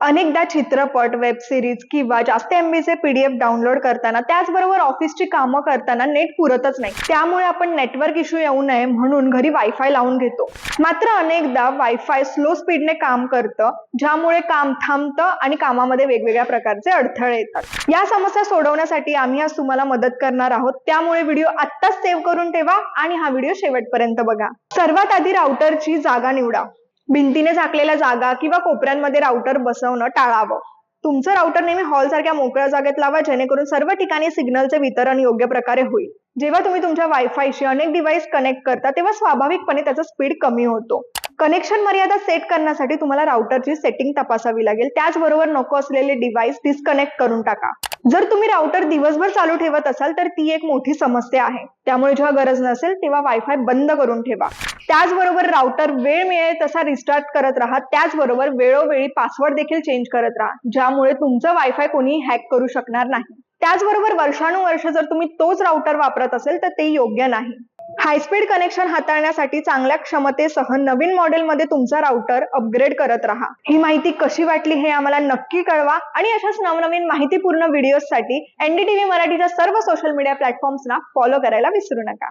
अनेकदा चित्रपट web series किंवा जास्त एमबीचे पीडीएफ डाउनलोड करताना त्याचबरोबर ऑफिसची कामं करताना नेट पुरतच नाही. त्यामुळे आपण नेटवर्क इश्यू येऊ नये म्हणून घरी वायफाय लावून घेतो. मात्र अनेकदा वायफाय स्लो स्पीडने काम करतं ज्यामुळे काम थांबतं आणि कामामध्ये वेगवेगळ्या प्रकारचे अडथळे येतात. या समस्या सोडवण्यासाठी आम्ही आज तुम्हाला मदत करणार आहोत. त्यामुळे व्हिडिओ आत्ताच सेव्ह करून ठेवा आणि हा व्हिडिओ शेवटपर्यंत बघा. सर्वात आधी राउटरची जागा निवडा. भिंतीने झाकलेल्या जागा किंवा कोपऱ्यांमध्ये राउटर बसवणं टाळावं. तुमचं राउटर नेहमी हॉल सारख्या मोकळ्या जागेत लावा जेणेकरून सर्व ठिकाणी सिग्नलचे वितरण योग्य प्रकारे होईल. जेव्हा तुम्ही तुमच्या वायफायशी अनेक डिव्हाइस कनेक्ट करता तेव्हा स्वाभाविकपणे त्याचा स्पीड कमी होतो. कनेक्शन मर्यादा सेट करण्यासाठी तुम्हाला राउटरची सेटिंग तपासावी लागेल. त्याचबरोबर नको असलेले डिव्हाइस डिस्कनेक्ट करून टाका. जर तुम्ही राउटर दिवसभर चालू ठेवत असाल तर ती एक मोठी समस्या आहे. त्यामुळे जेव्हा गरज नसेल तेव्हा वायफाय बंद करून ठेवा. त्याचबरोबर राउटर वेळ मिळेल तसा रिस्टार्ट करत राहा. त्याचबरोबर वेळोवेळी पासवर्ड देखील चेंज करत राहा ज्यामुळे तुमचं वायफाय कोणीही हॅक करू शकणार नाही. त्याचबरोबर वर्षानुवर्ष जर तुम्ही तोच राउटर वापरत असेल तर ते योग्य नाही. हायस्पीड कनेक्शन हाताळण्यासाठी चांगल्या क्षमतेसह नवीन मॉडेलमध्ये तुमचा राउटर अपग्रेड करत राहा. ही माहिती कशी वाटली हे आम्हाला नक्की कळवा आणि अशाच नवनवीन माहितीपूर्ण व्हिडिओसाठी एनडीटीव्ही मराठीच्या सर्व सोशल मीडिया प्लॅटफॉर्म्सना फॉलो करायला विसरू नका.